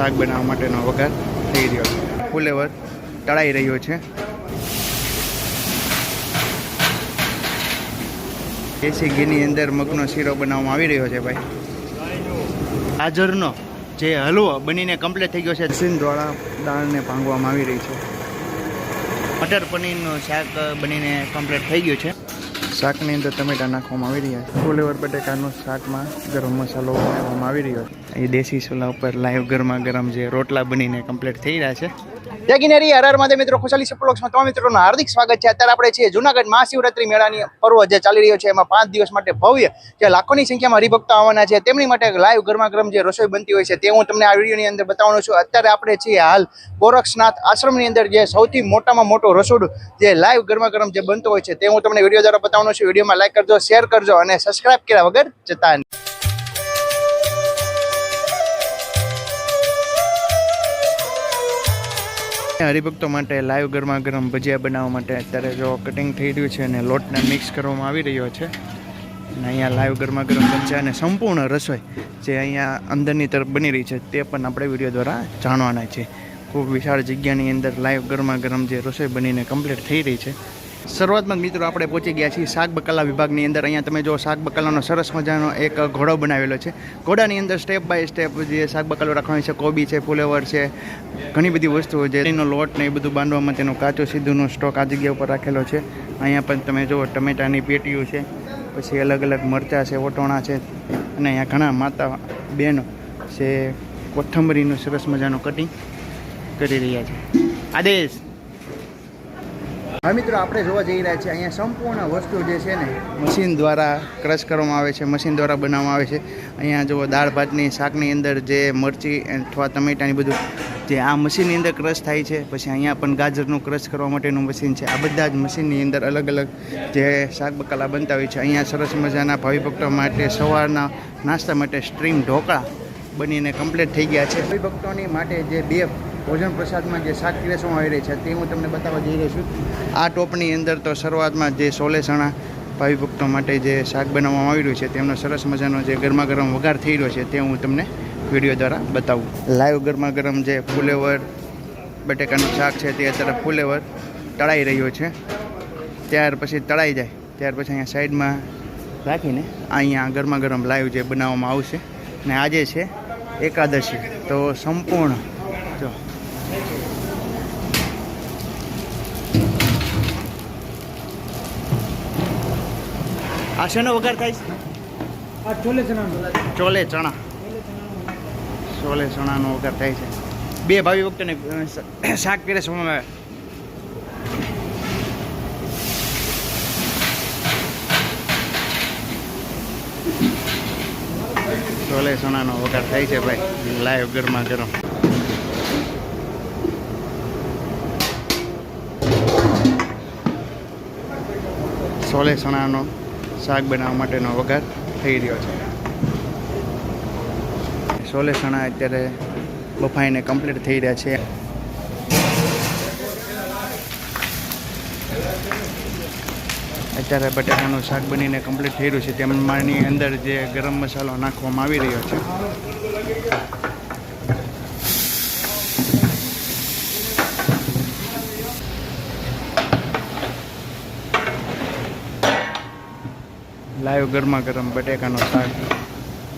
શાક બનાવવા માટેનો વઘાર થઈ રહ્યો છે. ફુલેવર તળાઈ રહ્યો છે. દેશી ઘીની અંદર મગનો શીરો બનાવવામાં આવી રહ્યો છે ભાઈ. હાજરનો જે હલવો બનીને કમ્પ્લીટ થઈ ગયો છે. સીન દ્વારા દાળને ભાંગવામાં આવી રહી છે. મટર પનીરનું શાક બનીને કમ્પ્લીટ થઈ ગયું છે. શાકની અંદર ટમેટા નાખવામાં આવી રહ્યા છે. ફુલેવર બટેકાનું શાકમાં ગરમ મસાલો બનાવવામાં આવી રહ્યો છે. એ દેશી ચૂલા ઉપર લાઈવ ગરમા ગરમ જે રોટલા બનીને કમ્પ્લીટ થઈ રહ્યા છે. જગીનેરી હર હર મહાદેવ મિત્રો, ખુશાલી સપ્લોક્સમાં તમામ મિત્રોનું હાર્દિક સ્વાગત છે. અત્યારે આપણે છીએ જુનાગઢ મહાશિવરાત્રી મેળાની પર્વ જે ચાલી રહ્યો છે. એમાં પાંચ દિવસ માટે ભવ્ય જે લાખોની સંખ્યામાં હરિભક્તો આવવાના છે. તેમની માટે લાઈવ ગરમા ગરમ જે રસોઈ બનતી હોય છે તે હું તમને આ વિડીયોની અંદર બતાવવાનો છું. અત્યારે આપણે છીએ હાલ ગોરક્ષનાથ આશ્રમની અંદર જે સૌથી મોટામાં મોટો રસોડું જે લાઈવ ગરમા ગરમ જે બનતો હોય છે તે હું તમને વીડિયો દ્વારા બતાવવાનો છું. વિડીયોમાં લાઈક કરજો શેર કરજો અને સબસ્ક્રાઇબ કર્યા વગર જતા હરિભક્તો માટે લાઈવ ગરમા ગરમ ભજીયા બનાવવા માટે અત્યારે જો કટિંગ થઈ રહ્યું છે અને લોટને મિક્સ કરવામાં આવી રહ્યો છે. અને અહીંયા લાઈવ ગરમા ગરમ ભજીયા અને સંપૂર્ણ રસોઈ જે અહીંયા અંદરની તરફ બની રહી છે તે પણ આપણે વીડિયો દ્વારા જાણવાના છે. ખૂબ વિશાળ જગ્યાની અંદર લાઈવ ગરમા ગરમ જે રસોઈ બનીને કમ્પ્લીટ થઈ રહી છે. શરૂઆતમાં મિત્રો આપણે પહોંચી ગયા છીએ શાક બકાલા વિભાગની અંદર. અહીંયા તમે જો શાક બકાલાનો સરસ મજાનો એક ઘોડો બનાવેલો છે. ઘોડાની અંદર સ્ટેપ બાય સ્ટેપ જે શાક બકાલો રાખવાનું છે, કોબી છે ફુલેવર છે, ઘણી બધી વસ્તુઓ છે. એનો લોટ ને એ બધું બાંધવામાં તેનો કાચો સીધુંનો સ્ટોક આ જગ્યા ઉપર રાખેલો છે. અહીંયા પણ તમે જુઓ, ટમેટાની પેટીઓ છે, પછી અલગ અલગ મરચાં છે ઓટોણા છે, અને અહીંયા ઘણા માતા બહેનો છે કોથંબરીનું સરસ મજાનું કટિંગ કરી રહ્યા છે. આદેશ! હવે મિત્રો, આપણે જોવા જઈ રહ્યા છીએ, અહીંયા સંપૂર્ણ વસ્તુ જે છે ને, મશીન દ્વારા ક્રશ કરવામાં આવે છે, મશીન દ્વારા બનાવવામાં આવે છે. અહીંયા જુઓ, દાળ ભાતની, શાકની અંદર જે મરચી અથવા ટમેટાની બધું, જે આ મશીનની અંદર ક્રશ થાય છે, પછી અહીંયા પણ ગાજરનું ક્રશ કરવા માટેનું મશીન છે. આ બધા જ મશીનની અંદર અલગ અલગ જે શાક બકાલા બનતા હોય છે. અહીંયા સરસ મજાના ભાવિભક્તો માટે સવારના નાસ્તા માટે સ્ટ્રીમ ઢોકળા બનીને કમ્પ્લીટ થઈ ગયા છે. ભાવિભક્તોની માટે જે બે ભોજન પ્રસાદમાં જે શાક પીરસવામાં આવી રહી છે તે હું તમને બતાવવા જઈ રહ્યો છું. આ ટોપની અંદર તો શરૂઆતમાં જે સોલે ચણા ભાવિ ભક્તો માટે જે શાક બનાવવામાં આવી રહ્યું છે તેમનો સરસ મજાનો જે ગરમા ગરમ વઘાર થઈ રહ્યો છે તે હું તમને વીડિયો દ્વારા બતાવું. લાઈવ ગરમા ગરમ જે ફુલેવર બટેકાનું શાક છે તે અત્યારે ફુલેવર તળાઈ રહ્યો છે. ત્યાર પછી તળાઈ જાય. ત્યાર પછી અહીંયા સાઈડમાં રાખીને અહીંયા ગરમા ગરમ લાઈવ જે બનાવવામાં આવશે. ને આજે છે એકાદશી. તો સંપૂર્ણ આ શેનો વઘાર થાય છે? ચોલે ચણા. ચોલે ચણાનો વઘાર થાય છે. બે ભાવી વખતે શાક પીરસવામાં આવે ચોલે ચણાનો વઘાર થાય છે ભાઈ. લાઈવ ગરમા ગરમ. સોલે ચણાનો શાક બનાવવા માટેનો વઘાર થઈ રહ્યો છે. સોલે ચણા અત્યારે બફાઈને કમ્પ્લીટ થઈ રહ્યા છે. અત્યારે બટાકાનું શાક બનીને કમ્પ્લીટ થઈ રહ્યું છે. તેમાંની અંદર જે ગરમ મસાલો નાખવામાં આવી રહ્યો છે. લાઈવ ગરમા ગરમ બટેકાનો શાક.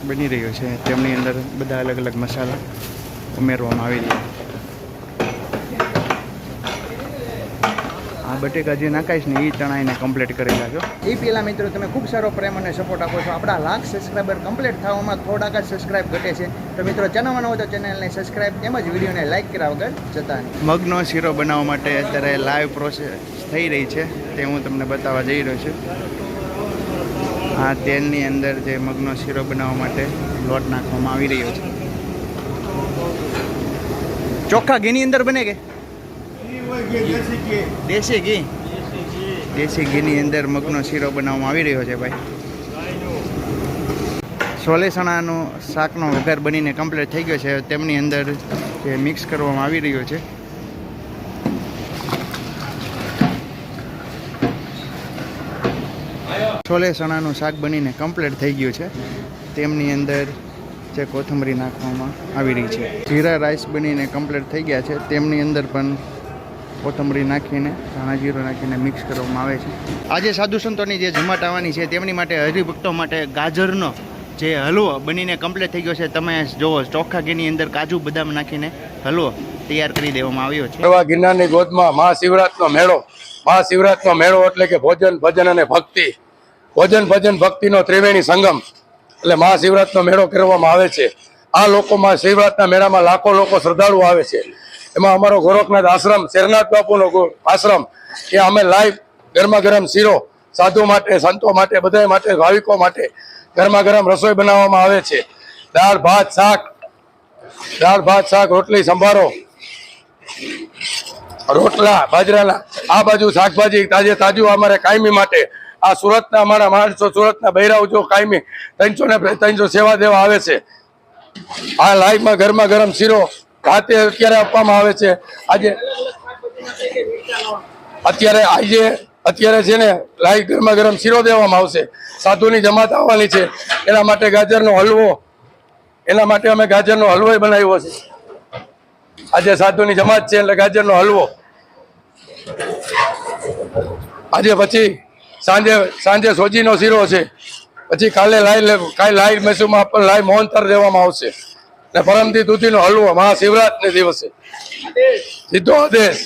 બની રહ્યો છે. તેમની અંદર બધા અલગ અલગ મસાલા ઉમેરવામાં આવી રહ્યા આ બટેકા જે નાખાઈશ ને એ ચણાઈને કમ્પ્લીટ કરી નાખજો એ પહેલાં મિત્રો તમે ખૂબ સારો પ્રેમ અને સપોર્ટ આપો છો. આપણા લાખ સબસ્ક્રાઈબર કમ્પ્લીટ થવામાં થોડાક જ સબસ્ક્રાઈબ ઘટે છે. તો મિત્રો ચેનલમાં નવો તો ચેનલને સબસ્ક્રાઈબ તેમજ વિડીયોને લાઈક કર્યા વગર જતા મગનો શીરો બનાવવા માટે અત્યારે લાઈવ પ્રોસેસ થઈ રહી છે. તે હું તમને બતાવવા જઈ રહ્યો છું. આ તેલની અંદર જે મગનો શીરો બનાવવા માટે લોટ નાખવામાં આવી રહ્યો છે. ચોખ્ખા ઘીની અંદર બને કે? દેશી ઘી? દેશી ઘીની અંદર મગનો શીરો બનાવવામાં આવી રહ્યો છે ભાઈ. સોલે ચણાનો શાકનો વઘાર બનીને કમ્પ્લીટ થઈ ગયો છે. તેમની અંદર જે મિક્સ કરવામાં આવી રહ્યો છે. છોલે ચણાનું શાક બનીને કમ્પ્લીટ થઈ ગયું છે. તેમની અંદર જે કોથમરી નાખવામાં આવી રહી છે. જીરા રાઈસ બનીને કમ્પ્લીટ થઈ ગયા છે. તેમની અંદર પણ કોથમરી નાખીને, ધાણા જીરો નાખીને મિક્સ કરવામાં આવે છે. આજે સાધુ સંતોની જે જમાટ આવવાની છે, તેમની માટે હરિભક્તો માટે ગાજરનો જે હલવો બનીને કમ્પ્લીટ થઈ ગયો છે. તમે જુઓ, ચોખ્ખા ઘીની અંદર કાજુ બદામ નાખીને હલવો તૈયાર કરી દેવામાં આવ્યો છે. એવા ગિરનારની ગોદમાં મહાશિવરાતનો મેળો મહાશિવરાતનો મેળો એટલે કે ભોજન, ભજન અને ભક્તિ. ભોજન ભજન ભક્તિનો ત્રિવેણી સંગમ. એટલે મહાશિવરાતનો મેળો કરવામાં આવે છે. આ લોકોમાં શિવરાતના મેળામાં લાખો લોકો શ્રદ્ધાળુ આવે છે. એમાં અમારો ગોરખનાથ આશ્રમ, શેરનાથ બાપુનો આશ્રમ એ અમે લાઈવ ગરમા ગરમ શીરો, સાધુ માટે, સંતો માટે બધા માટે, ભાવિકો માટે ગરમા ગરમ રસોઈ બનાવવામાં આવે છે. દાળ, ભાત, શાક, દાળ, ભાત, શાક, રોટલી, સંભારો, રોટલા, બાજરાના, આ બાજુ શાકભાજી તાજે તાજું અમારે કાયમી માટે આ સુરતના અમારા માણસો સુરતના બૈરાઓ જો કાયમી ત્રણસો ને ત્રણસો સેવા દેવા આવે છે. આ લાઈવમાં ગરમા ગરમ શીરો ખાતે અત્યારે આપવામાં આવે છે. આજે અત્યારે આજે અત્યારે છે ને લાઈવ ગરમા ગરમ શીરો દેવામાં આવશે. સાધુની જમાત આવવાની છે. એના માટે ગાજરનો હલવો, એના માટે અમે ગાજરનો હલવો બનાવ્યો છે. આજે સાધુની જમાત છે એટલે ગાજરનો હલવો. આજે પછી સાંજે સાંજે સોજીનો શીરો છે. પછી કાલે લાઈ કાલે લાઈ મેસુમાં પણ લાઈ મોહનતર દેવામાં આવશે. ને પરમથી દૂધીનો હલવો, મહાશિવરાત્રિ દિવસે. સીધો આદેશ.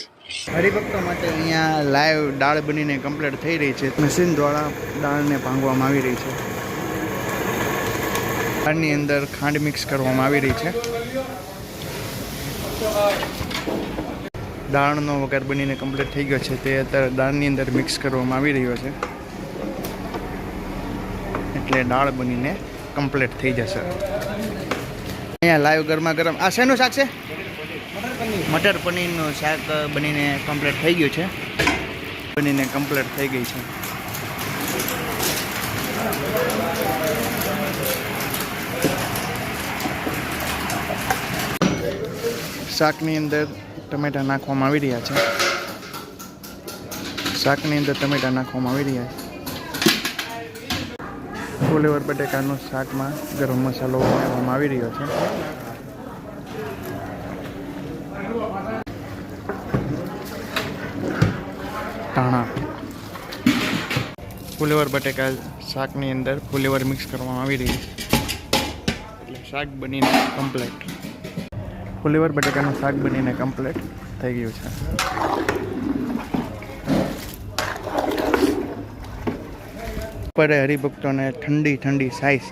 હરિભક્તો માટે અહીંયા લાઈવ દાળ બનીને કમ્પ્લીટ થઈ રહી છે. મશીન દ્વારા દાળને ભાંગવામાં આવી રહી છે. દાળની અંદર ખાંડ મિક્સ કરવામાં આવી રહી છે. દાળનો વઘાર બનીને કમ્પ્લીટ થઈ ગયો છે. તે અત્યારે દાળની અંદર મિક્સ કરવામાં આવી રહ્યો છે. એટલે દાળ બનીને કમ્પ્લીટ થઈ જશે. અહીંયા લાઈવ ગરમા ગરમ આ શેનું શાક છે? મટર પનીરનું શાક બનીને કમ્પ્લીટ થઈ ગયું છે. બનીને કમ્પ્લીટ થઈ ગઈ છે. શાકની અંદર ટમેટા નાખવામાં આવી રહ્યા છે. શાકની અંદર ટમેટા નાખવામાં આવી રહ્યા છે. ફુલેવર બટેકાનું શાકમાં ગરમ મસાલો ઉમેરવામાં આવી રહ્યો છે. ધાણા. ફુલેવર બટેકા શાકની અંદર ફુલેવર મિક્સ કરવામાં આવી રહી છે. એટલે શાક બનીને કમ્પ્લીટ ફુલેવર બટેકાનું શાક બનીને કમ્પ્લીટ થઈ ગયું છે. પર હરિભક્તોને ઠંડી ઠંડી સાઈઝ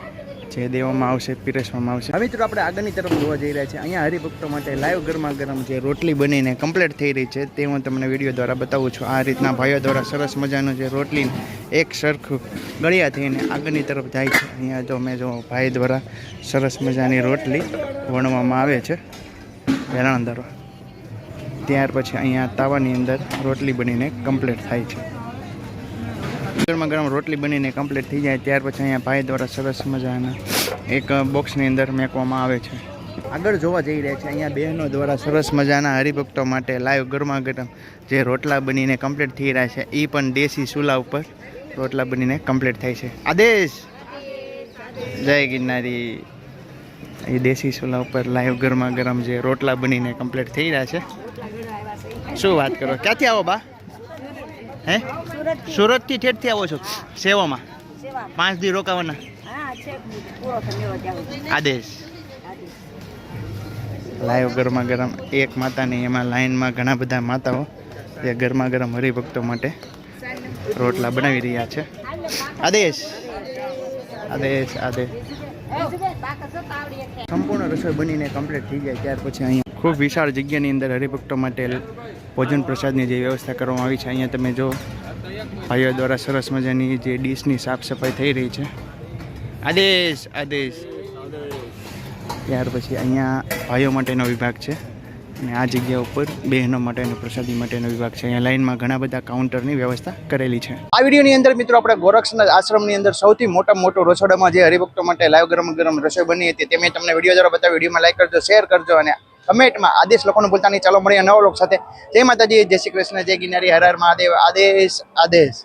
જે દેવામાં આવશે, પીરસવામાં આવશે. હવે મિત્રો આપણે આગળની તરફ જોવા જઈ રહ્યા છીએ. અહીંયા હરિભક્તો માટે લાઈવ ગરમા ગરમ જે રોટલી બનીને કમ્પ્લીટ થઈ રહી છે, તે હું તમને વીડિયો દ્વારા બતાવું છું. આ રીતના ભાઈઓ દ્વારા સરસ મજાનું જે રોટલી એક સરખું ગળ્યા થઈને આગળની તરફ જાય છે. અહીંયા જો મેં જો ભાઈ દ્વારા સરસ મજાની રોટલી વણવામાં આવે છે. વેરાણ અંદર ત્યાર પછી અહીંયા તાવાની અંદર રોટલી બનીને કમ્પ્લીટ થાય છે. ગરમા ગરમ રોટલી બનીને કમ્પ્લીટ થઈ જાય, ત્યાર પછી અહીંયા ભાઈ દ્વારા સરસ મજાના એક બોક્સની અંદર મેકવામાં આવે છે. આગળ જોવા જઈ રહ્યા છે, અહીંયા બહેનો દ્વારા સરસ મજાના હરિભક્તો માટે લાઈવ ગરમા ગરમ જે રોટલા બનીને કમ્પ્લીટ થઈ રહ્યા છે, એ પણ દેશી ચૂલા ઉપર રોટલા બનીને કમ્પ્લીટ થાય છે. આદેશ! જય ગિરનારી! એ દેશી ચૂલા ઉપર લાઈવ ગરમા ગરમ જે રોટલા બનીને કમ્પ્લીટ થઈ રહ્યા છે. શું વાત કરો? ક્યાંથી આવો બા? હે? સુરતથી ઠેઠથી આવો છો? સેવામાં? પાંચ દી રોકાવાના? આદેશ. લાઈવ ગરમા ગરમ એક માતાની એમાં લાઈનમાં ઘણા બધા માતાઓ જે ગરમા ગરમ હરિભક્તો માટે રોટલા બનાવી રહ્યા છે. આદેશ. આદેશ આદેશ. સંપૂર્ણ રસોઈ બનીને કમ્પ્લીટ થઈ જાય ત્યાર પછી અહીંયા ખૂબ વિશાળ જગ્યાની અંદર હરિભક્તો માટે ભોજન પ્રસાદની જે વ્યવસ્થા કરવામાં આવી છે. અહીંયા તમે જો ભાઈઓ દ્વારા સરસ મજાની જે ડીશની સાફ સફાઈ થઈ રહી છે. આદેશ આદેશ. ત્યાર પછી અહીંયા ભાઈઓ માટેનો વિભાગ છે. અને આ જગ્યા ઉપર બહેનો માટેનો, પ્રસાદી માટેનો વિભાગ છે. અહીંયા લાઇનમાં ઘણા બધા કાઉન્ટરની વ્યવસ્થા કરેલી છે. આ વિડીયોની અંદર મિત્રો આપણે ગોરક્ષનાથ આશ્રમની અંદર સૌથી મોટા મોટો રસોડામાં જે હરિભક્તો માટે લાઈવ ગરમ ગરમ રસોઈ બની હતી, તે મેં તમને વીડિયો દ્વારા બતાવી વિડીયોમાં લાઈક કરજો શેર કરજો અને કમેન્ટમાં આદેશ લોકોને ભૂલતા નહીં. ચાલો મળીએ નવો લોક સાથે. જય માતાજી, જય શ્રી કૃષ્ણ, જય ગિનારી હર હર મહાદેવ. આદેશ આદેશ.